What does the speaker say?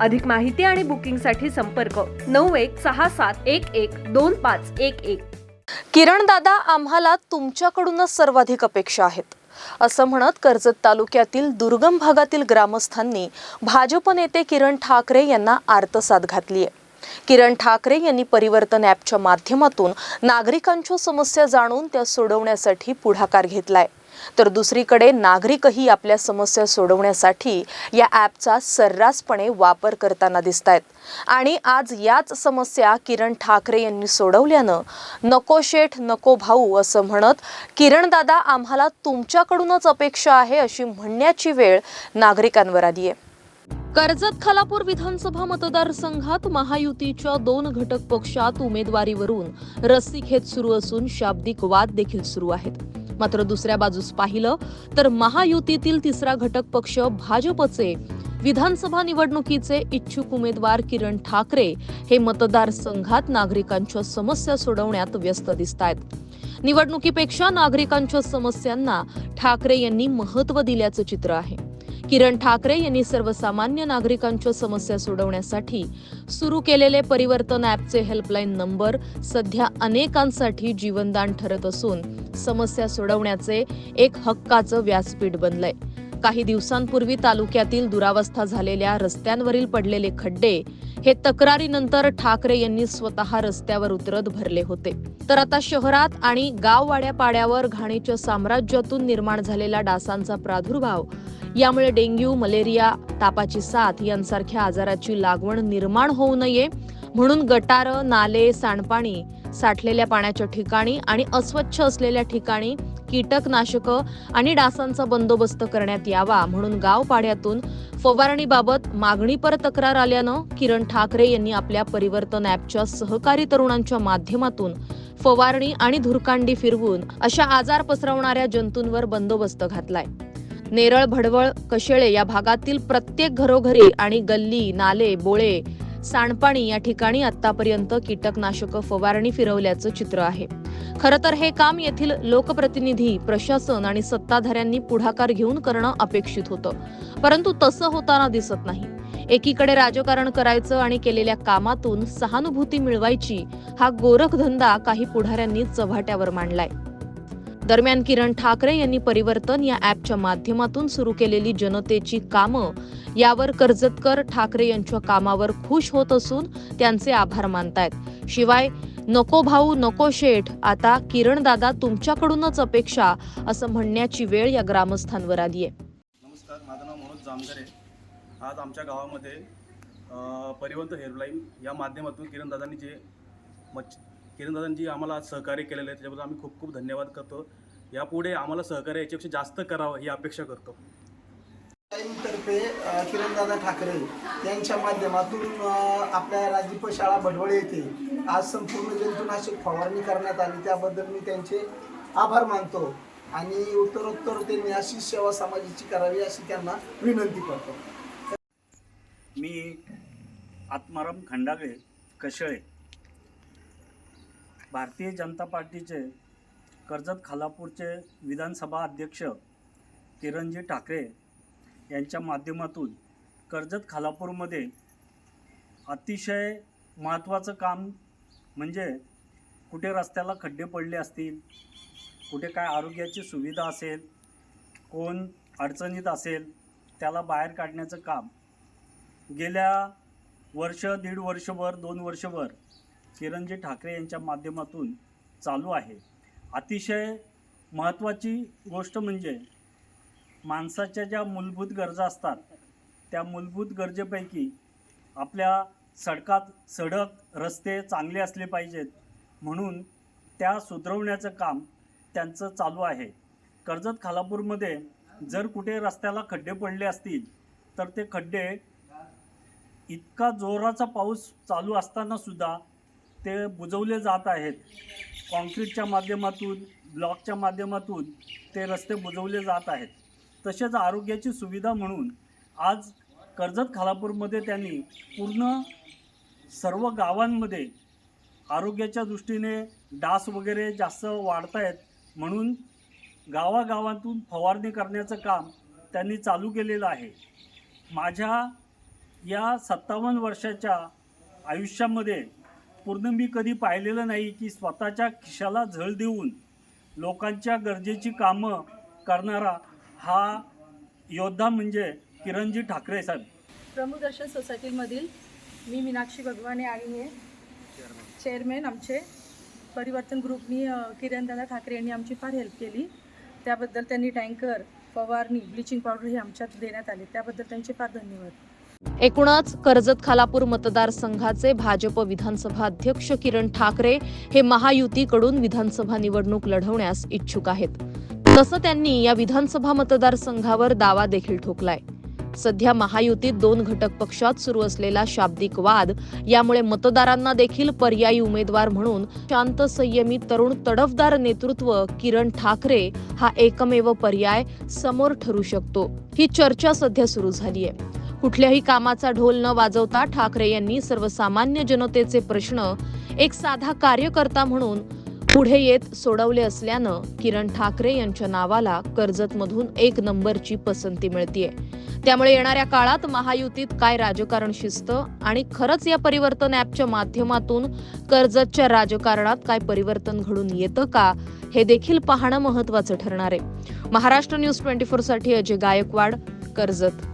अधिक माहिती आणि बुकिंगसाठी संपर्क नऊ एक सहा सात एक एक दोन पाच एक एक. किरण दादा आम्हाला तुमच्याकडूनच सर्वाधिक अपेक्षा आहेत. असं म्हणत कर्जत तालुक्यातील दुर्गम भागातील ग्रामस्थांनी भाजप नेते किरण ठाकरे यांना आर्तसाद घातली आहे. किरण ठाकरे यांनी परिवर्तन ॲपच्या माध्यमातून नागरिकांच्या समस्या जाणून त्या सोडवण्यासाठी पुढाकार घेतलाय. तर दुसरीकडे नागरिकही आपल्या समस्या सोडवण्यासाठी या ॲपचा सर्रासपणे वापर करताना दिसत आहेत आणि आज याच समस्या किरण ठाकरे यांनी सोडवल्यानं नको शेठ नको भाऊ असं म्हणत किरणदादा आम्हाला तुमच्याकडूनच अपेक्षा आहे अशी म्हणण्याची वेळ नागरिकांवर आली आहे. कर्जत खालापूर विधानसभा मतदारसंघात महायुतीच्या दोन घटक पक्षात उमेदवारीवरून रस्सीखेच सुरू असून शाब्दिक वाद देखील सुरू आहेत. मात्र दुसऱ्या बाजूस पाहिलं तर महायुतीतील तिसरा घटक पक्ष भाजपचे विधानसभा निवडणुकीचे इच्छुक उमेदवार किरण ठाकरे हे मतदारसंघात नागरिकांच्या समस्या सोडवण्यात व्यस्त दिसत आहेत निवडणुकीपेक्षा नागरिकांच्या समस्यांना ठाकरे यांनी महत्त्व दिल्याचं चित्र आहे. किरण ठाकरे यांनी सर्वसामान्य नागरिकांच्या समस्या सोडवण्यासाठी सुरू केलेले परिवर्तन ॲपचे हेल्पलाईन नंबर सध्या अनेकांसाठी जीवनदान ठरत असून समस्या सोडवण्याचे एक हक्काचं व्यासपीठ बनलंय. काही दिवसांपूर्वी तालुक्यातील दुरावस्था झालेल्या रस्त्यांवरील पडलेले खड्डे हे तक्रारीनंतर ठाकरे यांनी स्वतः रस्त्यावर उतरत भरले होते. तर आता शहरात आणि गाववाड्या पाड्यावर घाणीच्या साम्राज्यातून निर्माण झालेला डासांचा प्रादुर्भाव यामुळे डेंग्यू मलेरिया तापाची साथ यांसारख्या आजाराची लागवण निर्माण होऊ नये म्हणून गटारं नाले सांडपाणी साठलेल्या पाण्याच्या ठिकाणी आणि अस्वच्छ असलेल्या ठिकाणी कीटकनाशकं आणि डासांचा बंदोबस्त करण्यात यावा म्हणून गाव पाड्यातून फवारणीबाबत मागणीपर तक्रार आल्यानं किरण ठाकरे यांनी आपल्या परिवर्तन ॲपच्या सहकारी तरुणांच्या माध्यमातून फवारणी आणि धुरकांडी फिरवून अशा आजार पसरवणाऱ्या जंतूंवर बंदोबस्त घातलाय. नेरळ भडवळ कशेळे या भागातील प्रत्येक घरोघरी आणि गल्ली नाले बोळे सांडपाणी या ठिकाणी आतापर्यंत कीटकनाशक फवारणी फिरवल्याचं चित्र आहे. खरं तर हे काम येथील लोकप्रतिनिधी प्रशासन आणि सत्ताधाऱ्यांनी पुढाकार घेऊन करणं अपेक्षित होतं. परंतु तसं होताना दिसत नाही. एकीकडे राजकारण करायचं आणि केलेल्या कामातून सहानुभूती मिळवायची हा गोरखधंदा काही पुढाऱ्यांनी चव्हाट्यावर मांडलाय. दरम्यान किरण ठाकरे यांनी परिवर्तन या ॲपच्या माध्यमातून सुरू केलेली जनतेची कामं यावर कर्जतकर ठाकरे यांच्या कामावर खुश होत असून त्यांचे आभार मानतायत. शिवाय नको भाऊ नको शेठ आता किरण दादा तुमच्याकडूनच अपेक्षा असं म्हणण्याची वेळ या ग्रामस्थांवर आली आहे. नमस्कार माझं नाव मनोज जामकर आहे आज आमच्या गावामध्ये अ, हेल्पलाईन या माध्यमातून किरणदादांनी जे मच किरणदादांनी जे आम्हाला आज सहकार्य केलेलं आहे. त्याच्याबद्दल आम्ही खूप खूप धन्यवाद करतो. यापुढे आम्हाला सहकार्य याच्यापेक्षा जास्त करावं ही अपेक्षा करतो. तर्फे किरणदादा ठाकरे यांच्या माध्यमातून आपल्या राजीप शाळा भडवळ येथे आज संपूर्ण जंतुनाशक फवारणी करण्यात आली. त्याबद्दल मी त्यांचे आभार मानतो आणि उत्तरोत्तर त्यांनी अशी सेवा समाजाची करावी अशी त्यांना विनंती करतो. मी आत्माराम खंडागळे कशळे भारतीय जनता पार्टीचे कर्जत खालापूरचे विधानसभा अध्यक्ष किरणजी ठाकरे यांच्या माध्यमातून कर्जत खालापूरमध्ये अतिशय महत्त्वाचं काम म्हणजे कुठे रस्त्याला खड्डे पडले असतील कुठे काय आरोग्याची सुविधा असेल कोण अडचणीत असेल त्याला बाहेर काढण्याचं काम. गेल्या वर्ष दीड वर्षभर दोन वर्षभर चिरंजीव ठाकरे यांच्या माध्यमातून चालू आहे. अतिशय महत्त्वाची गोष्ट म्हणजे माणसाच्या ज्या मूलभूत गरजा असतात त्या मूलभूत गरजेपैकी आपल्या सडकात सडक रस्ते चांगले असले पाहिजेत म्हणून त्या सुधरवण्याचं काम त्यांचं चालू आहे. कर्जत खालापूरमध्ये जर कुठे रस्त्याला खड्डे पडले असतील तर ते खड्डे इतका जोराचा पाऊस चालू असताना सुद्धा ते बुजवले जात आहेत. कॉन्क्रीटच्या माध्यमातून ब्लॉकच्या माध्यमातून ते रस्ते बुजवले जात आहेत. तसेच आरोग्याची सुविधा म्हणून आज कर्जत खालापूरमध्ये त्यांनी पूर्ण सर्व गावांमध्ये आरोग्याच्या दृष्टीने डास वगैरे जास्त वाढत आहेत म्हणून गावागावातून फवारणी करण्याचं काम त्यांनी चालू केलेलं आहे. माझ्या या सत्तावन्न वर्षाच्या आयुष्यामध्ये पूर्ण मी कधी पाहिलेलं नाही की स्वतःच्या खिशाला झळ देऊन लोकांच्या गरजेची कामं करणारा हा योद्धा म्हणजे किरणजी ठाकरे साहेब. प्रमुख दर्शन सोसायटीमधील मी मीनाक्षी भगवाने आणि हे चेअरमॅन आमचे परिवर्तन ग्रुपनी किरण किरणदादा ठाकरे यांनी आमची फार हेल्प केली. त्याबद्दल त्यांनी टँकर फवारणी ब्लिचिंग पावडर हे आमच्यात देण्यात आले. त्याबद्दल त्यांचे फार धन्यवाद. एकूणच कर्जत खालापूर मतदारसंघाचे भाजप विधानसभा अध्यक्ष किरण ठाकरे हे महायुतीकडून विधानसभा निवडणूक लढवण्यास इच्छुक आहेत. तसं त्यांनी या विधानसभा मतदारसंघावर दावा देखील ठोकलाय. सध्या महायुतीत दोन घटक पक्षात सुरू असलेला शाब्दिक वाद यामुळे मतदारांना देखील पर्यायी उमेदवार म्हणून शांत संयमी तरुण तडफदार नेतृत्व किरण ठाकरे हा एकमेव पर्याय समोर ठरू शकतो. ही चर्चा सध्या सुरू झाली आहे कुठल्याही कामाचा ढोल न वाजवता ठाकरे यांनी सर्वसामान्य जनतेचे प्रश्न एक साधा कार्यकर्ता म्हणून पुढे येत सोडवले असल्यानं किरण ठाकरे यांच्या नावाला कर्जतमधून एक नंबरची पसंती मिळतीये. त्यामुळे येणाऱ्या काळात महायुतीत काय राजकारण शिस्त आणि खरंच या परिवर्तन ॲपच्या माध्यमातून कर्जतच्या राजकारणात काय परिवर्तन घडून येतं का हे देखील पाहणं महत्वाचं ठरणार आहे. महाराष्ट्र न्यूज ट्वेंटी साठी अजय गायकवाड कर्जत.